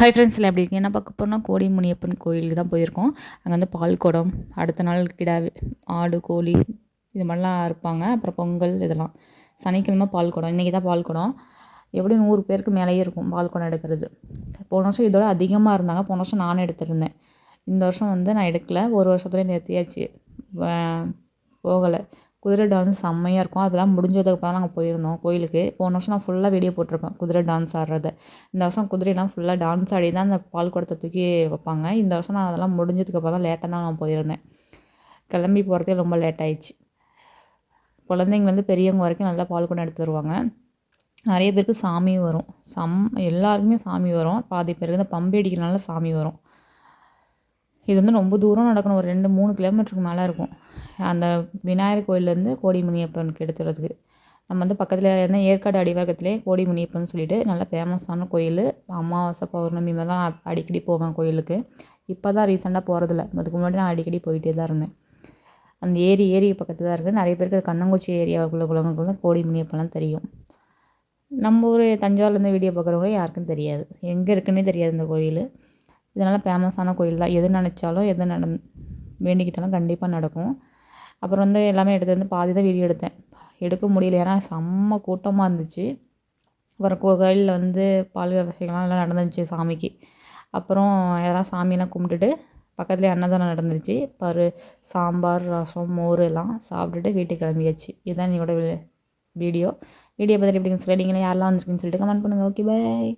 High ஃப்ரெண்ட்ஸில் எப்படி இருக்கு என்ன பார்க்க போனால் கோடி முனியப்பன் கோயிலுக்கு தான் போயிருக்கோம். அங்கே வந்து பால் குடம் அடுத்த நாள் கிடா ஆடு கோழி இது மாதிரிலாம் இருப்பாங்க அப்புறம் பொங்கல் இதெல்லாம். சனிக்கிழமை பால் குடம் இன்றைக்கி தான் பால் குடம் எப்படி நூறு பேருக்கு மேலேயே இருக்கும் பால் குடம் எடுக்கிறது. போன வருஷம் இதோட அதிகமாக இருந்தாங்க. போன வருஷம் நானும் எடுத்திருந்தேன். இந்த வருஷம் வந்து நான் எடுக்கல. ஒரு வருஷத்துலேயே நிறுத்தியாச்சு. போகலை. குதிரை டான்ஸ் செம்மையாக இருக்கும். அதெல்லாம் முடிஞ்சதுக்கப்புறம் நாங்கள் போயிருந்தோம் கோயிலுக்கு. போன வருஷம் நான் ஃபுல்லாக வீடியோ போட்டிருப்பேன் குதிரை டான்ஸ் ஆடுறத. இந்த வருஷம் குதிரைலாம் ஃபுல்லாக டான்ஸ் ஆடி தான் அந்த பால் குடத்தை தூக்கி வைப்பாங்க. இந்த வருஷம் நான் அதெல்லாம் முடிஞ்சதுக்கப்புறம் தான் லேட்டாக தான் நான் போயிருந்தேன். கிளம்பி போகிறதே ரொம்ப லேட் ஆயிடுச்சு. குழந்தைங்கலேருந்து பெரியவங்க வரைக்கும் நல்லா பால் குடம் எடுத்து வருவாங்க நிறைய பேருக்கு சாமியும் வரும். சம் எல்லாருக்குமே சாமி வரும். பாதி பேருக்கு இந்த பம்பு அடிக்கிறனால சாமி வரும். இது வந்து ரொம்ப தூரம் நடக்கணும். ஒரு ரெண்டு மூணு கிலோமீட்டருக்கு மேலே இருக்கும். அந்த விநாயகர் கோயிலேருந்து கோடி முனியப்பனுக்கு எடுத்துறதுக்கு நம்ம வந்து பக்கத்தில் என்ன ஏற்காடு அடிவாரத்துலேயே கோடி முனியப்பன் சொல்லிட்டு நல்ல ஃபேமஸான கோயில். அமாவாசை பௌர்ணமி தான் அடிக்கடி போவேன் கோயிலுக்கு. இப்போ தான் ரீசெண்டாக போகிறதில்ல அதுக்கு முன்னாடி நான் அடிக்கடி போயிட்டே தான் இருந்தேன். அந்த ஏரி ஏரி பக்கத்தில் தான் இருக்குது. நிறைய பேருக்கு கண்ணங்குச்சி ஏரியாவுக்குள்ள குளங்களுக்கு தான் கோடி தெரியும். நம்ம ஊர் தஞ்சாவூர்லேருந்து வீடியோ பார்க்குறவங்க யாருக்கும் தெரியாது. எங்கே இருக்குன்னே தெரியாது இந்த கோயில். இதனால் ஃபேமஸான கோயில் தான். எது நினச்சாலும் எது நட வேண்டிக்கிட்டாலும் கண்டிப்பாக நடக்கும். அப்புறம் வந்து எல்லாமே எடுத்து வந்து பாதி தான் வீடியோ எடுத்தேன். எடுக்க முடியல. ஏன்னா செம்ம கூட்டமாக இருந்துச்சு. அப்புறம் கோயிலில் வந்து பால் விவசாயம்லாம் எல்லாம் நடந்துச்சு சாமிக்கு. அப்புறம் எல்லாம் சாமியெல்லாம் கும்பிட்டுட்டு பக்கத்துலேயே அன்னதானம் நடந்துச்சு பரு சாம்பார் ரசம் மோர் எல்லாம் சாப்பிட்டுட்டு வீட்டுக்கு கிளம்பியாச்சு. இதுதான் என்னோட வீடியோ. வீடியோ பற்றி எப்படின்னு சொல்லி நீங்களே யாரெல்லாம் வந்துருக்குன்னு சொல்லிட்டு கமெண்ட் பண்ணுங்கள் ஓகே பாய்